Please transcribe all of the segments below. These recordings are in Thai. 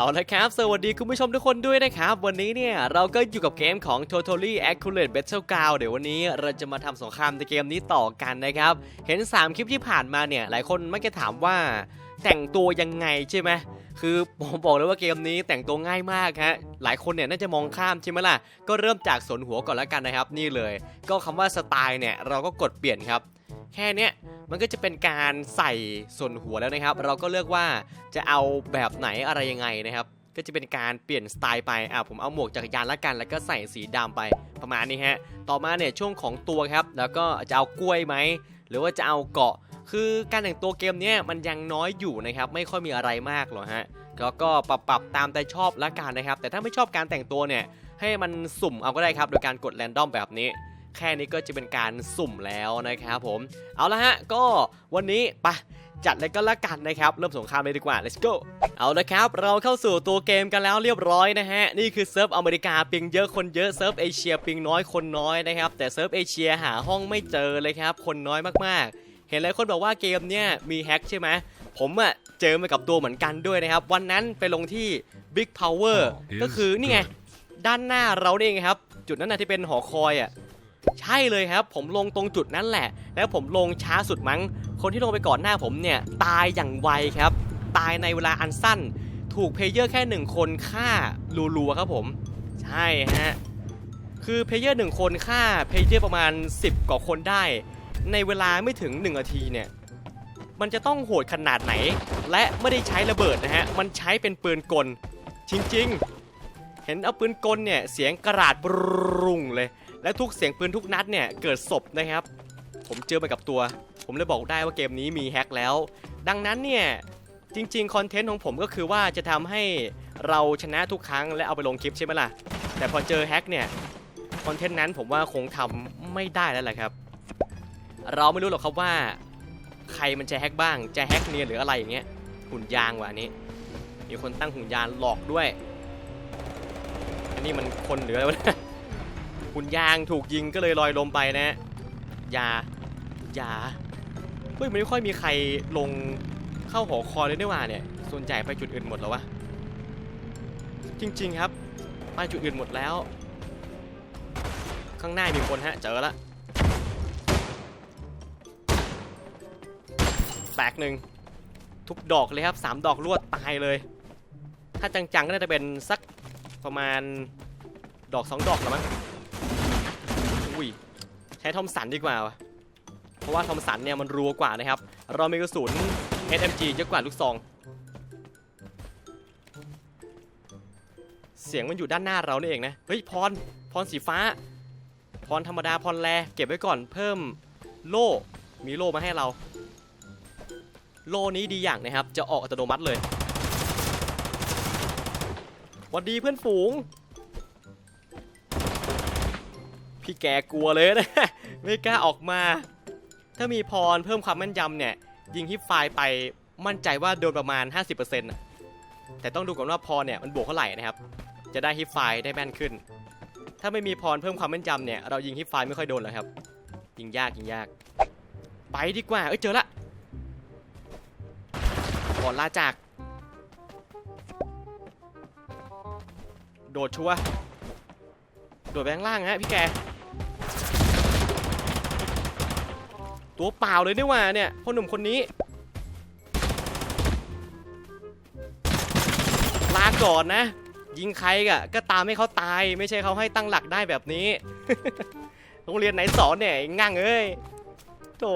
เอาละครับ สวัสดีคุณผู้ชมทุกคนด้วยนะครับ วันนี้เนี่ย เราก็อยู่กับเกมของ Totally Accurate Battleground เดี๋ยววันนี้เราจะมาทำสงครามในเกมนี้ต่อกันนะครับ เห็น 3 คลิปที่ผ่านมาเนี่ย หลายคนมักจะถามว่าแต่งตัวยังไงใช่ไหมคือผมบอกเลยว่าเกมนี้แต่งตัวง่ายมากฮะ หลายคนเนี่ยน่าจะมองข้ามใช่ไหมล่ะ ก็เริ่มจากสนหัวก่อนแล้วกันนะครับ นี่เลย ก็คำว่าสไตล์เนี่ยเราก็กดเปลี่ยนครับ แค่เนี้ยมันก็จะเป็นการใส่ส่วนหัวแล้วนะครับ เราก็เลือกว่าจะเอาแบบไหนอะไรยังไงนะครับ ก็จะเป็นการเปลี่ยนสไตล์ไปอะผมเอาหมวกจักรยานละกัน แล้วก็ใส่สีดำไปประมาณนี้ฮะต่อมาเนี่ยช่วงของตัวครับ แล้วก็จะเอากล้วยไหมหรือว่าจะเอาเกาะ คือการแต่งตัวเกมเนี้ยมันยังน้อยอยู่นะครับ ไม่ค่อยมีอะไรมากหรอกฮะแล้วก็ปรับปรับตามใจชอบละกันนะครับ แต่ถ้าไม่ชอบการแต่งตัวเนี่ยให้มันสุ่มเอาก็ได้ครับ โดยการกดแรนดอมแบบนี้ แค่นี้ก็จะเป็นการสุ่มแล้วนะครับผมเอาละฮะก็วันนี้ไปะจัดเลยก็แล้วกันนะครับเริ่มสงครามเลยดีกว่า let's go เอาละครับ เราเข้าสู่ตัวเกมกันแล้วเรียบร้อยนะฮะ นี่คือเซิร์ฟอเมริกาปิงเยอะคนเยอะเซิร์ฟเอเชียปิงน้อยคนน้อยนะครับ แต่เซิร์ฟเอเชียหาห้องไม่เจอเลยครับ คนน้อยมากๆ เห็นหลายคนบอกว่าเกมเนี้ยมีแฮ็กใช่ไหมผมอะเจอมากับตัวเหมือนกันด้วยนะครับ วันนั้นไปลงที่ Big Power ก็คือนี่ไง ด้านหน้าเราเองครับ จุดนั้นนะที่เป็นหอคอยอะ ใช่เลยครับ ผมลงตรงจุดนั้นแหละ แล้วผมลงช้าสุดมั้ง คนที่ลงไปก่อนหน้าผมเนี่ย ตายอย่างไวครับ ตายในเวลาอันสั้น ถูกเพลเยอร์แค่หนึ่งคนฆ่ารัวๆครับผม ใช่ฮะ คือเพลเยอร์หนึ่งคนฆ่าเพลเยอร์ประมาณ 10 กว่าคนได้ ในเวลาไม่ถึง1นาทีเนี่ย มันจะต้องโหดขนาดไหน และไม่ได้ใช้ระเบิดนะฮะ มันใช้เป็นปืนกล จริง ๆ เห็นเอาปืนกลเนี่ยเสียงกระดาดบรุงเลย และทุกเสียงปืนทุกนัดเนี่ยเกิดศพนะครับ ผมเจอมากับตัว ผมเลยบอกได้ว่าเกมนี้มีแฮ็กแล้ว ดังนั้นเนี่ยจริงๆคอนเทนต์ของผมก็คือว่าจะทำให้เราชนะทุกครั้งและเอาไปลงคลิปใช่ไหมล่ะ แต่พอเจอแฮ็กเนี่ยคอนเทนต์นั้นผมว่าคงทำไม่ได้แล้วแหละครับ เราไม่รู้หรอกครับว่าใครมันจะแฮ็กบ้าง จะแฮ็กเนียนหรืออะไรอย่างเงี้ย หุ่นยางว่ะอันนี้ มีคนตั้งหุ่นยางหลอกด้วย อันนี้มันคนหรืออะไรวะ เนี่ยหุ่นยางถูกยิงก็เลยลอยลมไปนะยายาเฮ้ยมันไม่ค่อยมีใครลงเข้าหอคอยเลยนี่หว่าเนี่ย ส่วนใหญ่ไปจุดอื่นหมดแล้ววะ จริง ๆ ครับ ไปจุดอื่นหมดแล้ว ข้างหน้ามีคนฮะ เจอละ แตกหนึ่ง ทุกดอกเลยครับสามดอกรวดตายเลย ถ้าจังๆก็น่าจะเป็นสักประมาณดอกสองดอกแล้วมั้ง อุ้ยใช้ทอมสันดีกว่าวะเพราะว่าทอมสันเนี่ยมันรัวกว่านะครับ เรามีกระสุน SMG เยอะกว่าลูกซอง เสียงมันอยู่ด้านหน้าเราเนี่เองนะ เฮ้ยพร พรสีฟ้า พรธรรมดาพรแลเก็บไว้ก่อนเพิ่มโล่ มีโล่มาให้เรา โล่นี้ดีอย่างนะครับ จะออกอัตโนมัติเลยหวัสดีเพื่อนฝูง พี่แกกลัวเลยนะ ไม่กล้าออกมา ถ้ามีพรเพิ่มความแม่นยำเนี่ย ยิงฮิปไฟล์ไปมั่นใจว่าโดนประมาณ 50%นะแต่ต้องดูก่อนว่าพรเนี่ยมันบวกเท่าไหร่นะครับ จะได้ฮิปไฟล์ได้แม่นขึ้น ถ้าไม่มีพรเพิ่มความแม่นยำเนี่ยเรายิงฮิปไฟล์ไม่ค่อยโดนเลยครับ ยิงยากยิงยาก ไปดีกว่า เอ้ยเจอละก่อนลาจาก โดดชัวโดดไปข้างล่างฮะพี่แก ตัวเปล่าเลยนี่ว่าเนี่ยพ่อหนุ่มคนนี้ลาก่อนนะ ยิงใครกะก็ตามให้เขาตายไม่ใช่เขาให้ตั้งหลักได้แบบนี้โรงเรียนไหนสอนเนี่ยงั่งเอ้ยโธ่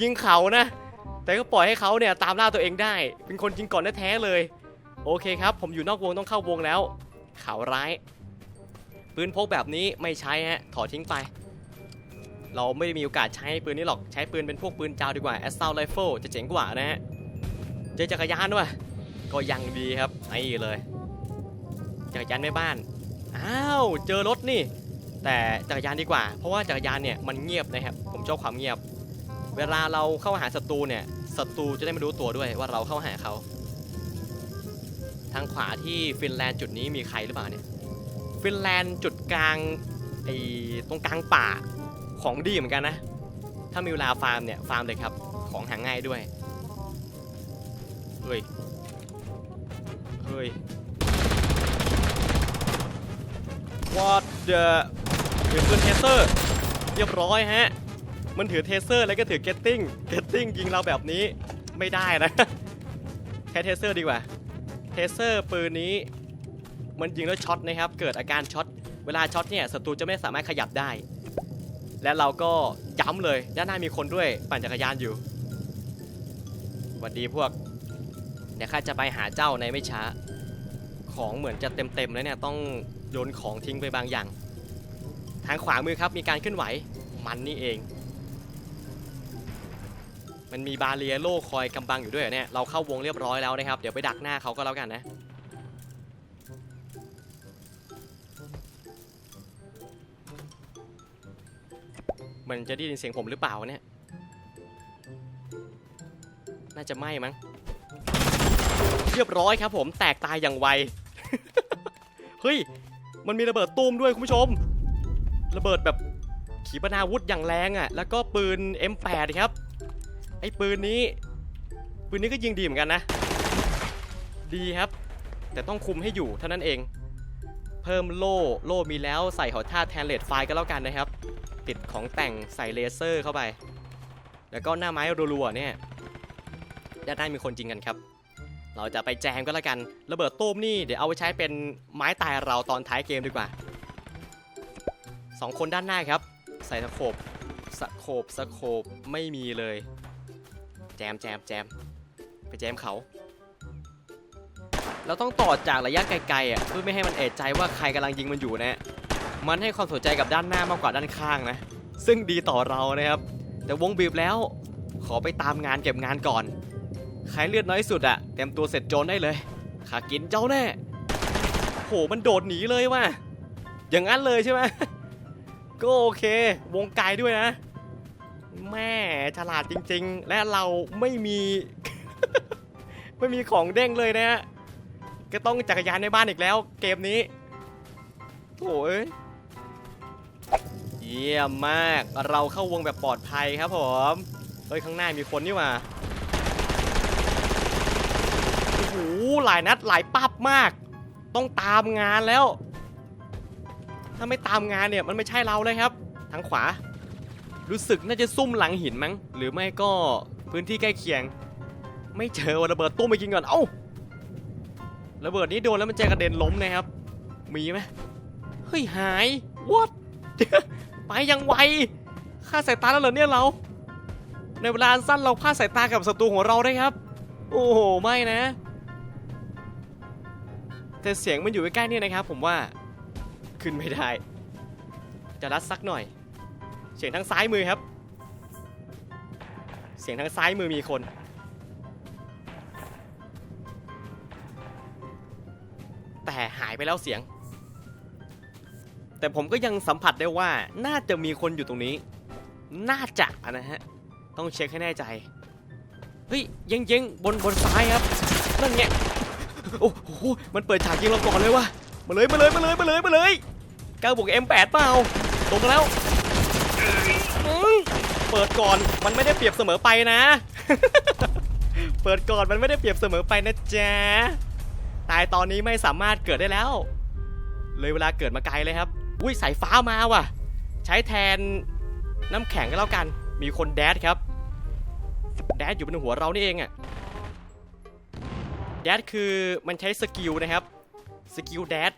ยิงเขานะ แต่ก็ปล่อยให้เขาเนี่ยตามล่าตัวเองได้ เป็นคนจริงก่อนแท้เลย โอเคครับ ผมอยู่นอกวงต้องเข้าวงแล้ว ข่าวร้ายปืนพกแบบนี้ไม่ใช้ฮะถอดทิ้งไป เราไม่ได้มีโอกาสใช้ปืนนี้หรอก ใช้ปืนเป็นพวกปืนจาวดีกว่า Assault Rifle จะเจ๋งกว่านะฮะ เจอจักรยานด้วย ก็ยังดีครับไอ้เลย จักรยานแม่บ้าน อ้าว เจอรถนี่ แต่จักรยานดีกว่า เพราะว่าจักรยานเนี่ยมันเงียบนะครับ ผมชอบความเงียบ เวลาเราเข้าหาศัตรูเนี่ย ศัตรูจะได้ไม่รู้ตัวด้วยว่าเราเข้าหาเขา ทางขวาที่ฟินแลนด์จุดนี้มีใครหรือเปล่าเนี่ย ฟินแลนด์จุดกลางไอ้ตรงกลางป่า ของดีเหมือนกันนะ ถ้ามีเวลาฟาร์มเนี่ยฟาร์มเลยครับ ของหาง่ายด้วย เฮ้ย เฮ้ย what the ถือปืนเทเซอร์เรียบร้อยฮะ มันถือเทเซอร์แล้วก็ถือเกตติ้ง เกตติ้งยิงเราแบบนี้ไม่ได้นะ แค่เทเซอร์ดีกว่า เทเซอร์ปืนนี้มันยิงแล้วช็อตนะครับ เกิดอาการช็อต เวลาช็อตเนี่ยศัตรูจะไม่สามารถขยับได้ และเราก็ย้ำเลยด้านหน้ามีคนด้วยปั่นจักรยานอยู่สวัสดีพวก เดี๋ยวข้าจะไปหาเจ้าในไม่ช้า ของเหมือนจะเต็มๆแล้วเนี่ยต้องโยนของทิ้งไปบางอย่าง ทางขวามือครับมีการเคลื่อนไหวมันนี่เอง มันมีบาเรียโล่คอยกำบังอยู่ด้วยเหรอเนี่ยเราเข้าวงเรียบร้อยแล้วนะครับ เดี๋ยวไปดักหน้าเขาก็แล้วกันนะ มันจะได้ยินเสียงผมหรือเปล่าเนี่ย น่าจะไหม้มั้ง เรียบร้อยครับผมแตกตายอย่างไว เฮ้ย มันมีระเบิดตูมด้วยคุณผู้ชม ระเบิดแบบขีปนาวุธอย่างแรงอะ่ะ แล้วก็ปืน M8 ครับ ไอ้ปืนนี้ ปืนนี้ก็ยิงดีเหมือนกันนะ ดีครับ แต่ต้องคุมให้อยู่เท่านั้นเอง เพิ่มโล่ โล่มีแล้วใส่หอท่าแทนเลดไฟก็แล้วกันนะครับ ติดของแต่งใส่เลเซอร์เข้าไป แล้วก็หน้าไม้รัวๆเนี่ยด้านหน้ามีคนจริงกันครับ เราจะไปแจมก็แล้วกัน ระเบิดตูมนี่เดี๋ยวเอาไปใช้เป็นไม้ตายเราตอนท้ายเกมดีกว่าสองคนด้านหน้าครับ ใส่สโคบสโคบสโคบไม่มีเลย แจมแจมแจมไปแจมเขา เราต้องต่อจากระยะไกลๆอะเพื่อไม่ให้มันเอะใจว่าใครกำลังยิงมันอยู่นะ มันให้ความสนใจกับด้านหน้ามากกว่าด้านข้างนะ ซึ่งดีต่อเรานะครับ แต่วงบีบแล้ว ขอไปตามงานเก็บงานก่อน ใครเลือดน้อยสุดอะเต็มตัวเสร็จโจรได้เลยขากินเจ้าแน่โหมันโดดหนีเลยว่ะ อย่างนั้นเลยใช่ไหมก็โอเค วงไกลด้วยนะ แม่ฉลาดจริง ๆ และเราไม่มี ไม่มีของเด้งเลยนะฮะก็ต้องจักรยานในบ้านอีกแล้ว เกมนี้โถ่เอ้ย เยี่ยมมาก เราเข้าวงแบบปลอดภัยครับผม เฮ้ยข้างหน้ามีคนนี่หว่าโอ้โหหลายนัดหลายปั๊บมาก ต้องตามงานแล้ว ถ้าไม่ตามงานเนี่ยมันไม่ใช่เราเลยครับ ทางขวา รู้สึกน่าจะซุ่มหลังหินมั้ง หรือไม่ก็พื้นที่ใกล้เคียง ไม่เจอระเบิดตุ้ไปกินก่อน เอ้า ระเบิดนี้โดนแล้วมันจะกระเด็นล้มนะครับ มีไหมเฮ้ยหาย what ไปยังไวฆ่าสายตาแล้วเหรอเนี่ยเรา ในเวลาสั้นเราพลาดสายตากับศัตรูของเราได้ครับ โอ้โหไม่นะ แต่เสียงมันอยู่ใกล้ๆเนี่ยนะครับ ผมว่าขึ้นไม่ได้ จะรัดสักหน่อย เสียงทางซ้ายมือครับ เสียงทางซ้ายมือมีคนแต่หายไปแล้วเสียง แต่ผมก็ยังสัมผัสได้ว่าน่าจะมีคนอยู่ตรงนี้ น่าจะนะฮะ ต้องเช็คให้แน่ใจ เฮ้ยเยังยังบนบนซ้ายครับ นั่นไง โอ้โห มันเปิดฉากยิงเราก่อนเลยว่ะ มาเลยมาเลยมาเลยมาเลยมาเลยก้าบวก M8 เปล่า ตรงแล้ว เปิดก่อน มันไม่ได้เปรียบเสมอไปนะ เปิดก่อน มันไม่ได้เปรียบเสมอไปนะจ๊ะ ตายตอนนี้ไม่สามารถเกิดได้แล้ว เลยเวลาเกิดมาไกลเลยครับ อุ้ยสายฟ้ามาว่ะ ใช้แทนน้ำแข็งก็แล้วกัน มีคนแดดครับ แดดอยู่บนหัวเรานี่เองอะแดดคือมันใช้สกิลนะครับสกิลแดด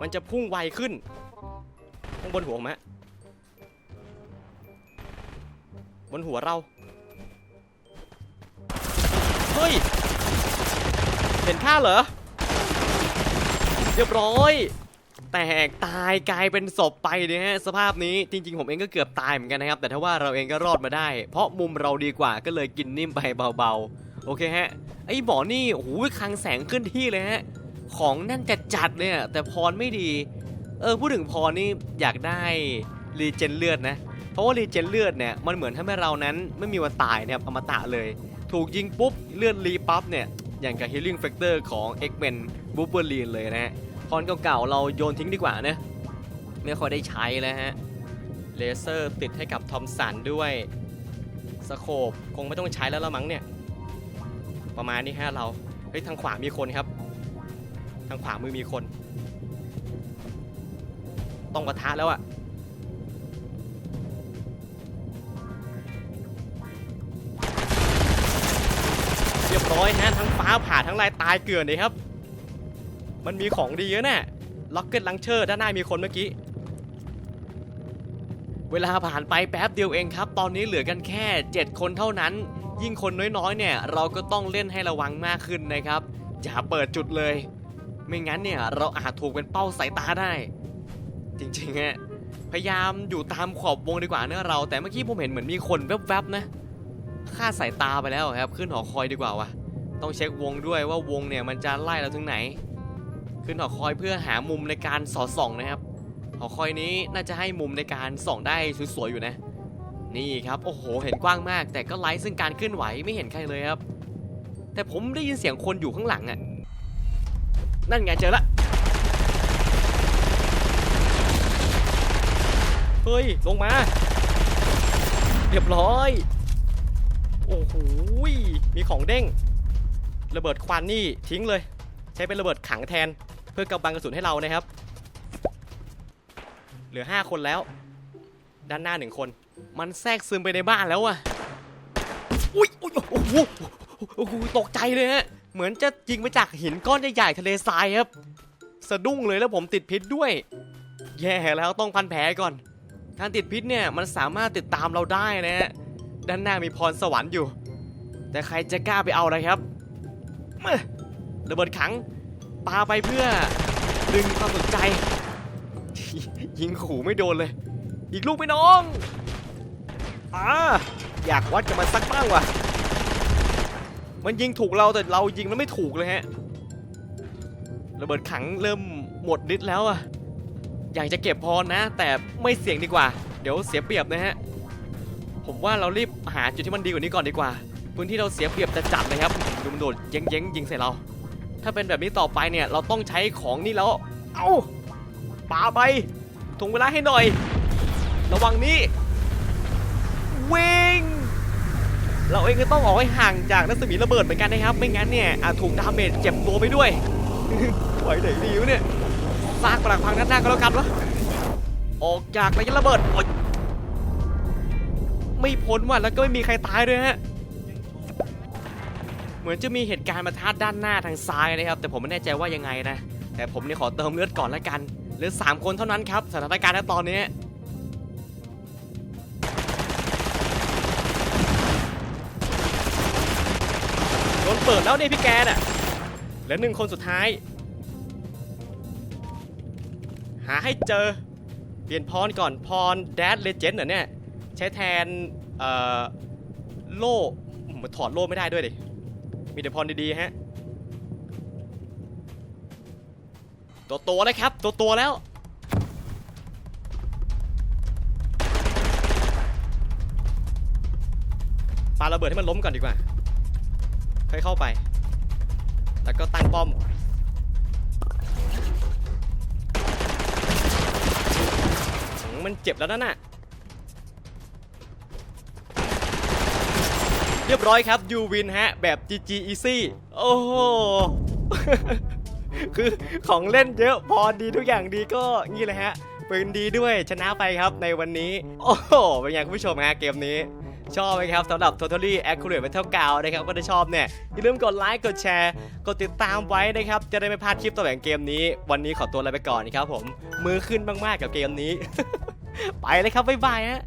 มันจะพุ่งไวขึ้นข้างบนหัวมะบนหัวเรา เฮ้ย เห็นข้าเหรอ เรียบร้อย แตกตายกลายเป็นศพไปเนี่ยฮะสภาพนี้จริง ๆ ผมเองก็เกือบตายเหมือนกันนะครับ แต่ถ้าว่าเราเองก็รอดมาได้ เพราะมุมเราดีกว่าก็เลยกินนิ่มไปเบาๆ โอเคฮะ ไอ้หมอนี่โอ้โหคังแสงขึ้นที่เลยฮะ ของแน่นจัดจัดๆเลยอะแต่พรไม่ดี เออพูดถึงพรนี่อยากได้รีเจนเลือดนะ เพราะว่ารีเจนเลือดเนี่ยมันเหมือนทำให้เรานั้นไม่มีวันตายนะครับอมตะเลย ถูกยิงปุ๊บเลือดรีปั๊บเนี่ยอย่างกับ Healing Factor ของ X-Men b u b b e r l i n เลยนะฮะ พรเก่าๆเราโยนทิ้งดีกว่านะไม่ค่อยได้ใช้แล้วฮะเลเซอร์ติดให้กับทอมสันด้วยสโคปคงไม่ต้องใช้แล้วละมั้งเนี่ย ประมาณนี้ฮะเรา เฮ้ย ทางขวามีคนครับ ทางขวามือมีคน ต้องปะทะแล้วอะเรียบร้อยฮะทั้งฟ้าผ่าทั้งลายตายเกลื่อนเลยครับ มันมีของดีนะเนี่ยล็อกเก็ตลังเชอร์ด้านหน้ามีคนเมื่อกี้ เวลาผ่านไปแป๊บเดียวเองครับ ตอนนี้เหลือกันแค่ 7 คนเท่านั้น ยิ่งคนน้อยๆ เนี่ย เราก็ต้องเล่นให้ระวังมากขึ้นนะครับ อย่าเปิดจุดเลย ไม่งั้นเนี่ย เราอาจถูกเป็นเป้าสายตาได้ จริงๆฮะพยายามอยู่ตามขอบวงดีกว่าเนอะเรา แต่เมื่อกี้ผมเห็นเหมือนมีคนแวบๆนะค่าดสายตาไปแล้วครับ ขึ้นหอคอยดีกว่าวะต้องเช็ควงด้วยว่าวงเนี่ยมันจะไล่เราถึงไหน ขึ้นหอคอยเพื่อหามุมในการสอดส่องนะครับ หอคอยนี้น่าจะให้มุมในการส่องได้สวยๆอยู่นะ นี่ครับโอ้โหเห็นกว้างมาก แต่ก็ไร้ซึ่งการเคลื่อนไหวไม่เห็นใครเลยครับ แต่ผมได้ยินเสียงคนอยู่ข้างหลังอะ่ะนั่นไงเจอละเฮ้ยลงมา เรียบร้อย โอ้โหมีของเด้ง ระเบิดควันนี่ทิ้งเลย ใช้เป็นระเบิดขังแทน พื่อกำบังกระสุนให้เรานะครับ เหลือ 5 คนแล้ว ด้านหน้าหนึ่งคน มันแทรกซึมไปในบ้านแล้วอะอุ้ยอุ้ยโอ้โหโอ้โหตกใจเลยฮะเหมือนจะยิงมาจากหินก้อนใหญ่ๆทะเลทรายครับ สะดุ้งเลยแล้วผมติดพิษด้วย แย่แล้วต้องพันแผลก่อนการติดพิษเนี่ยมันสามารถติดตามเราได้นะฮะด้านหน้ามีพรสวรรค์อยู่ แต่ใครจะกล้าไปเอาอะไรครับมาระเบิดขัง ปาไปเพื่อดึงความสนใจ ยิงขู่ไม่โดนเลย อีกลูกไหม่น้องอ่าอยากวัดกับมันสักบ้างว่ะ มันยิงถูกเราแต่เรายิงแล้วไม่ถูกเลยฮะ ระเบิดขังเริ่มหมดฤทธิ์แล้วอะอยากจะเก็บพรนะ แต่ไม่เสี่ยงดีกว่า เดี๋ยวเสียเปรียบนะฮะ ผมว่าเรารีบหาจุดที่มันดีกว่านี้ก่อนดีกว่า พื้นที่เราเสียเปรียบจะจัดเลยครับ ดูมันโดดย้งเย้งๆยิงใส่เรา ถ้าเป็นแบบนี้ต่อไปเนี่ยเราต้องใช้ของนี่แล้ว เอ้าปาไปถงเวลาให้หน่อย ระวังนี้วิ่งเราเองก็ต้องออกให้ห่างจากรัศมีระเบิดเหมือนกันนะครับ ไม่งั้นเนี่ยอาจถูกดาเมจเจ็บตัวไปด้วยไหวไหนดีวะเนี่ยซากปลักพังด้านหน้าก็แล้วกันวะออกจากระยะระเบิดโอ๊ยไม่พ้นว่ะแล้วก็ไม่มีใครตายด้วยฮะ เหมือนจะมีเหตุการณ์มาทัดด้านหน้าทางซ้ายนะครับ แต่ผมไม่แน่ใจว่ายังไงนะ แต่ผมเนี่ยขอเติมเลือดก่อนละกันเหลือ 3 คนเท่านั้นครับ สถานการณ์ณตอนนี้ โดนเปิดแล้วเนี่ยพี่แกน่ะเหลือหนึ่งคนสุดท้าย หาให้เจอ เปลี่ยนพรก่อนพรแดดเลเจนด์เหรอเนี่ย ใช้แทน เอ่อ โล่ถอดโล่ไม่ได้ด้วยดิ มีแต่พรดีๆฮะ ตัวตัวๆนะครับ ตัวตัวๆแล้ว ปาระเบิดให้มันล้มก่อนดีกว่า ค่อยเข้าไป แล้วก็ตั้งป้อมมันเจ็บแล้วนั่นน่ะ เรียบร้อยครับยูวินฮะ แบบ GG Easy โอ้โห คือของเล่นเยอะพอดีทุกอย่างดีก็งี้เลยฮะปืนดีด้วยชนะไปครับในวันนี้ โอ้โห เป็นไงคุณผู้ชมฮะเกมนี้ชอบไหมครับสำหรับ Totally Accurate Battle g r o u n d นะครับก็ถ้ชอบเนี่ย อย่าลืมกดไลค์กดแชร์กดติดตามไว้นะครับ จะได้ไม่พลาดคลิปต่อแหล่งเกมนี้ วันนี้ขอตัวลาไปก่อนนะครับผม มือขึ้นมาก ๆ กับเกมนี้ ไปเลยครับ บ๊ายบายฮะ